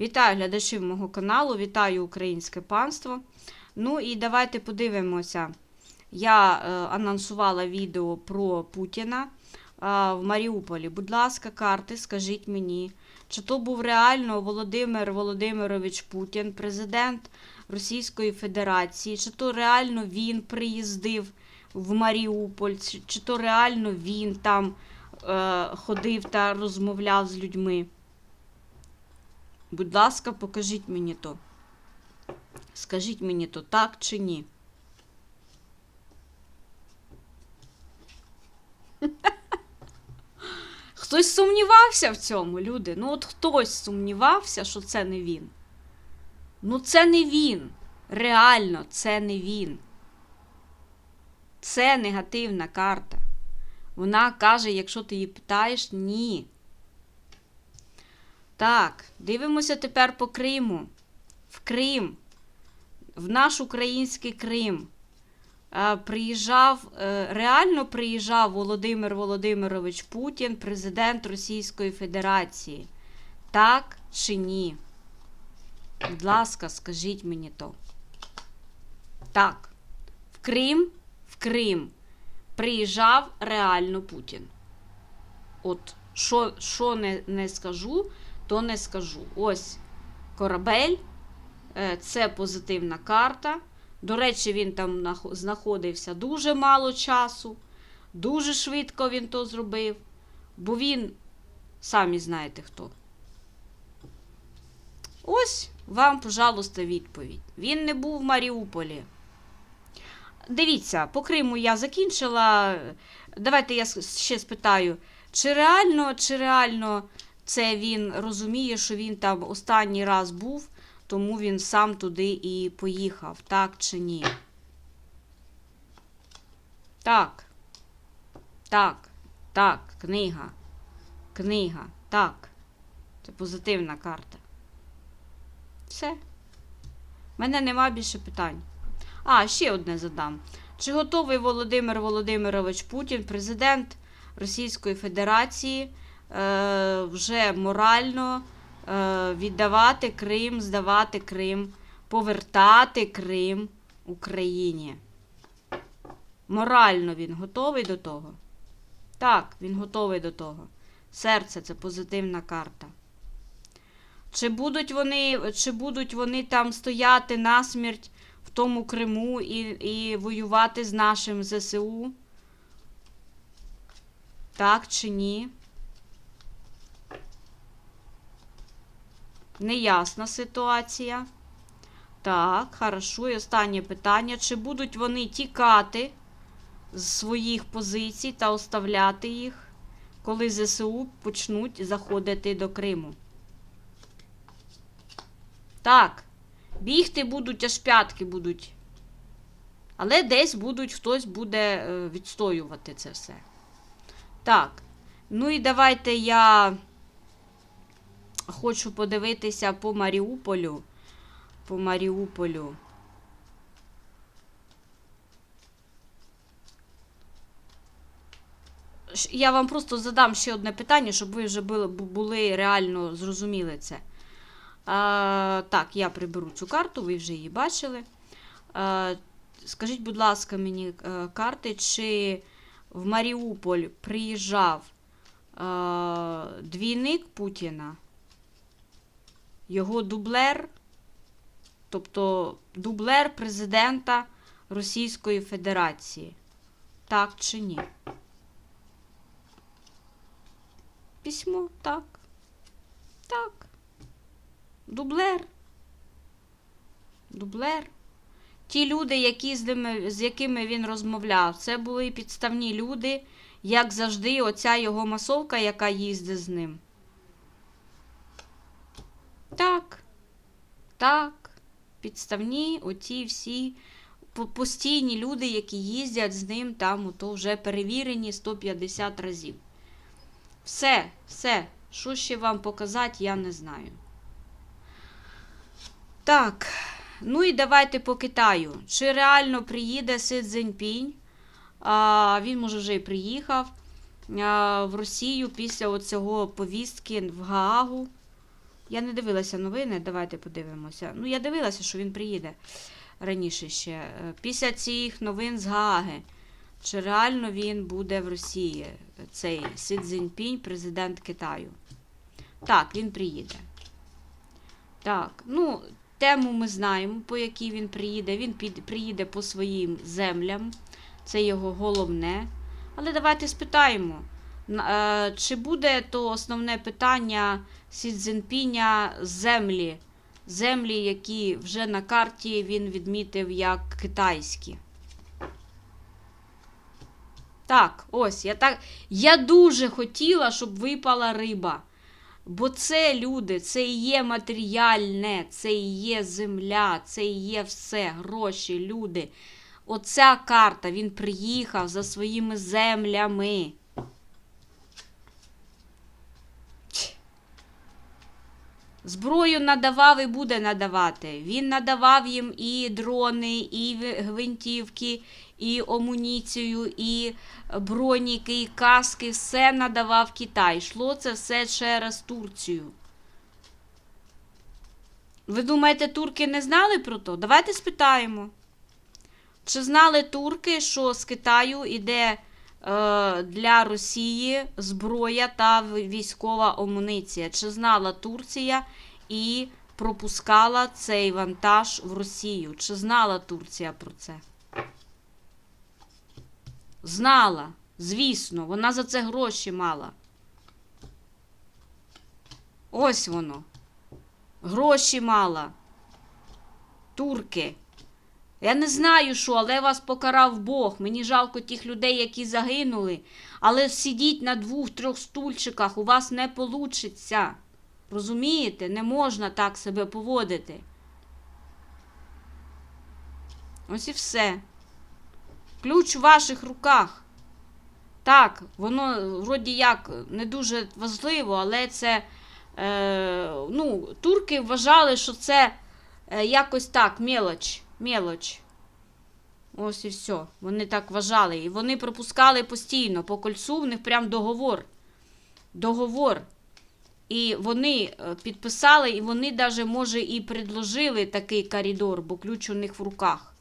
Вітаю глядачів мого каналу, вітаю українське панство. Ну і давайте подивимося. Я е, анонсувала відео про Путіна е, в Маріуполі. Будь ласка, карти, скажіть мені, чи то був реально Володимир Володимирович Путін, президент Російської Федерації, чи то реально він приїздив в Маріуполь, чи, то реально він там е, ходив та розмовляв з людьми. Будь ласка, покажіть мені то. Скажіть мені то так чи ні. Хтось сумнівався в цьому, люди. Ну, от хтось сумнівався, що це не він. Ну, це не він. Реально, це не він. Це негативна карта. Вона каже, якщо ти її питаєш, ні. Так, дивимося тепер по Криму. В Крим, в наш український Крим. Е, Приїжджав, е, реально приїжджав Володимир Володимирович Путін, президент Російської Федерації. Так чи ні? Будь ласка, скажіть мені то. Так. В Крим, в Крим приїжджав реально Путін. От, що, не, не скажу, то не скажу. Ось корабель, е, це позитивна карта. До речі, він там знаходився дуже мало часу, дуже швидко він то зробив, бо він, самі знаєте хто. Ось вам, пожалуйста, відповідь. Він не був в Маріуполі. Дивіться, по Криму я закінчила. Давайте я ще спитаю, чи реально, чи реально це він розуміє, що він там останній раз був, тому він сам туди і поїхав, так чи ні? Так. Так. Так, книга. Книга. Так. Це позитивна карта. Все. У мене нема більше питань. А, ще одне задам. Чи готовий Володимир Володимирович Путін, президент Російської Федерації, вже морально е, віддавати Крим, здавати Крим, повертати Крим Україні? Морально він готовий до того? Так, він готовий до того. Серце це позитивна карта. Чи будуть вони, чи будуть вони там стояти насмерть в тому Криму і, і воювати з нашим ЗСУ? Так чи ні? Неясна ситуація. Так, хорошо. І останнє питання. Чи будуть вони тікати з своїх позицій та оставляти їх, коли ЗСУ почнуть заходити до Криму? Так, бігти будуть, аж п'ятки будуть. Але десь будуть, хтось буде е, відстоювати це все. Так. Ну і давайте я хочу подивитися по Маріуполю. По Маріуполю. Я вам просто задам ще одне питання, щоб ви вже були, були реально зрозуміли це. А, так, я приберу цю карту, ви вже її бачили. А, скажіть, будь ласка, мені е, карти, чи в Маріуполь приїжджав е, двійник Путіна, його дублер, тобто дублер президента Російської Федерації. Так чи ні? Письмо, так. Так. Дублер. Дублер. Ті люди, які з, ними, з якими він розмовляв, це були підставні люди, як завжди, оця його масовка, яка їздить з ним. Так. Так. Підставні, оті всі постійні люди, які їздять з ним там, ото вже перевірені 150 разів. Все, все. Що ще вам показати, я не знаю. Так. Ну і давайте по Китаю. Чи реально приїде Си Цзіньпінь? А, він, може, вже і приїхав а, в Росію після оцього повістки в Гаагу. Я не дивилася новини, давайте подивимося. Ну, я дивилася, що він приїде раніше ще. Е, Після цих новин з Гааги. Чи реально він буде в Росії, цей Си Цзіньпінь, президент Китаю? Так, він приїде. Так, ну, тему ми знаємо, по якій він приїде. Він під, приїде по своїм землям. Це його головне. Але давайте спитаємо, чи буде то основне питання Сі Цзіньпіня землі, землі, які вже на карті він відмітив як китайські. Так, ось, я так. Я дуже хотіла, щоб випала риба. Бо це люди, це і є матеріальне, це і є земля, це і є все, гроші, люди. Оця карта, він приїхав за своїми землями. Зброю надавав і буде надавати. Він надавав їм і дрони, і гвинтівки, і амуніцію, і броніки, і каски. Все надавав Китай. Йшло це все через Турцію. Ви думаєте, турки не знали про то? Давайте спитаємо. Чи знали турки, що з Китаю йде для Росії зброя та військова амуніція? Чи знала Турція і пропускала цей вантаж в Росію? Чи знала Турція про це? Знала, звісно, вона за це гроші мала. Ось воно. Гроші мала. Турки. Я не знаю, що, але вас покарав Бог. Мені жалко тих людей, які загинули. Але сидіть на двох-трьох стульчиках, у вас не получиться. Розумієте? Не можна так себе поводити. Ось і все. Ключ в ваших руках. Так, воно вроді як не дуже важливо, але це. Е, ну, турки вважали, що це е, якось так, мелоч. Мелоч. Ось і все. Вони так вважали. І вони пропускали постійно. По кольцу в них прям договор. Договор. І вони е, підписали, і вони даже, може, і предложили такий коридор, бо ключ у них в руках.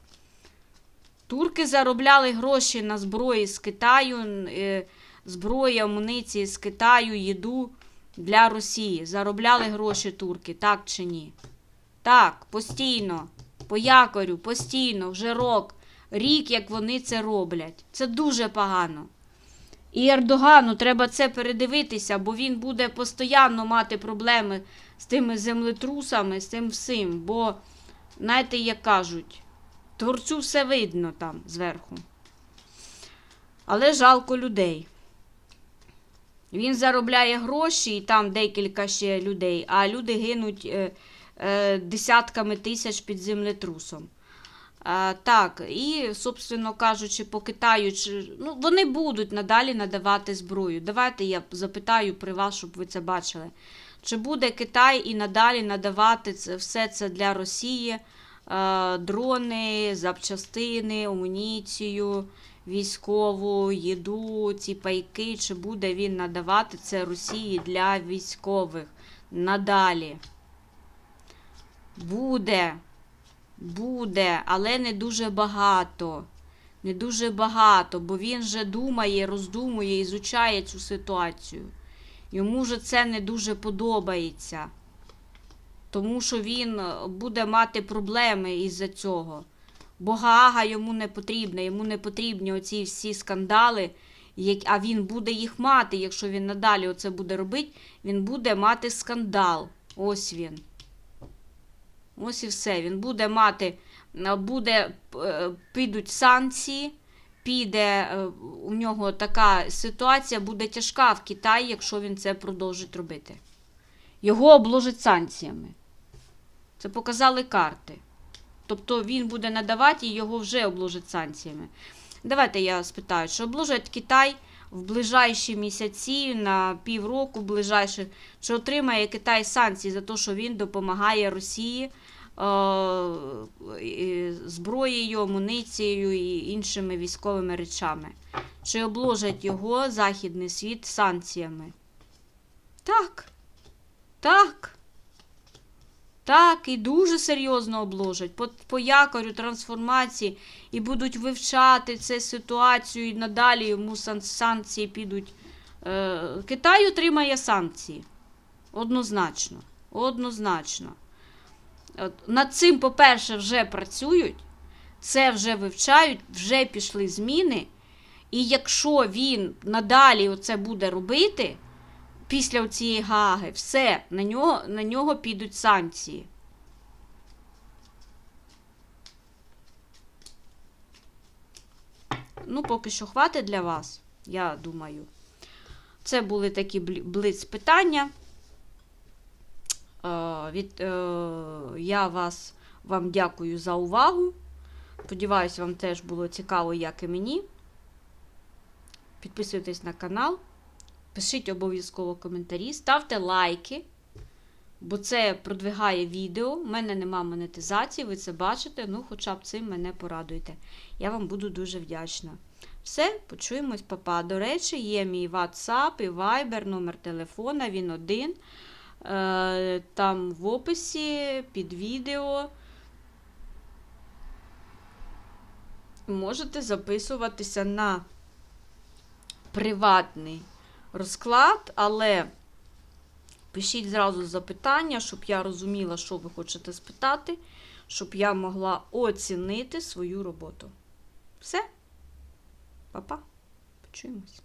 Турки заробляли гроші на зброї з Китаю, е, зброї, амуніції з Китаю, їду для Росії. Заробляли гроші турки, так чи ні? Так, постійно. По якорю, постійно, вже рок, рік, як вони це роблять. Це дуже погано. І Ердогану треба це передивитися, бо він буде постійно мати проблеми з тими землетрусами, з тим всім. Бо, знаєте, як кажуть, творцю все видно там зверху. Але жалко людей. Він заробляє гроші, і там декілька ще людей, а люди гинуть е, десятками тисяч під землетрусом. Так, і, собственно кажучи, по Китаю, ну, вони будуть надалі надавати зброю. Давайте я запитаю при вас, щоб ви це бачили. Чи буде Китай і надалі надавати це, все це для Росії? Е, дрони, запчастини, амуніцію, військову, їду, ці пайки, чи буде він надавати це Росії для військових надалі? Буде. Буде, але не дуже багато. Не дуже багато, бо він же думає, роздумує, ізучає цю ситуацію. Йому же це не дуже подобається. Тому що він е, буде мати проблеми із-за цього. Бо Гаага йому не потрібна, йому не потрібні оці всі скандали, а він буде їх мати, якщо він надалі оце буде робити, він буде мати скандал. Ось він. Ось і все. Він буде мати, е, буде, е, підуть санкції, піде е, у нього така ситуація буде тяжка в Китаї, якщо він це продовжить робити. Його обложать санкціями. Це показали карти. Тобто він буде надавати і його вже обложать санкціями. Давайте я спитаю, чи обложать Китай в ближайші місяці, на півроку ближайших, чи отримає Китай санкції за те, що він допомагає Росії е, зброєю, амуніцією і іншими військовими речами? Чи обложать його Західний світ санкціями? Так. Так. Так, і дуже серйозно обложать по, по якорю трансформації і будуть вивчати цю ситуацію, і надалі йому сан- санкції підуть. Е, Китай отримає санкції. Однозначно. Однозначно. От, над цим, по-перше, вже працюють, це вже вивчають, вже пішли зміни. І якщо він надалі оце буде робити, після цієї гаги, все, на нього, на нього підуть санкції. Ну, поки що хватить для вас, я думаю. Це були такі блиц питання. Е, від, е, я вас, вам дякую за увагу. Сподіваюсь, вам теж було цікаво, як і мені. Підписуйтесь на канал, пишіть обов'язково коментарі, ставте лайки, бо це продвигає відео. У мене нема монетизації, ви це бачите. Ну, хоча б цим мене порадуйте. Я вам буду дуже вдячна. Все, почуємось, папа. До речі, є мій WhatsApp і Viber, номер телефона, він один. Е, Там в описі під відео. Можете записуватися на приватний розклад, але пишіть зразу запитання, щоб я розуміла, що ви хочете спитати, щоб я могла оцінити свою роботу. Все? Па-па. Почуємось.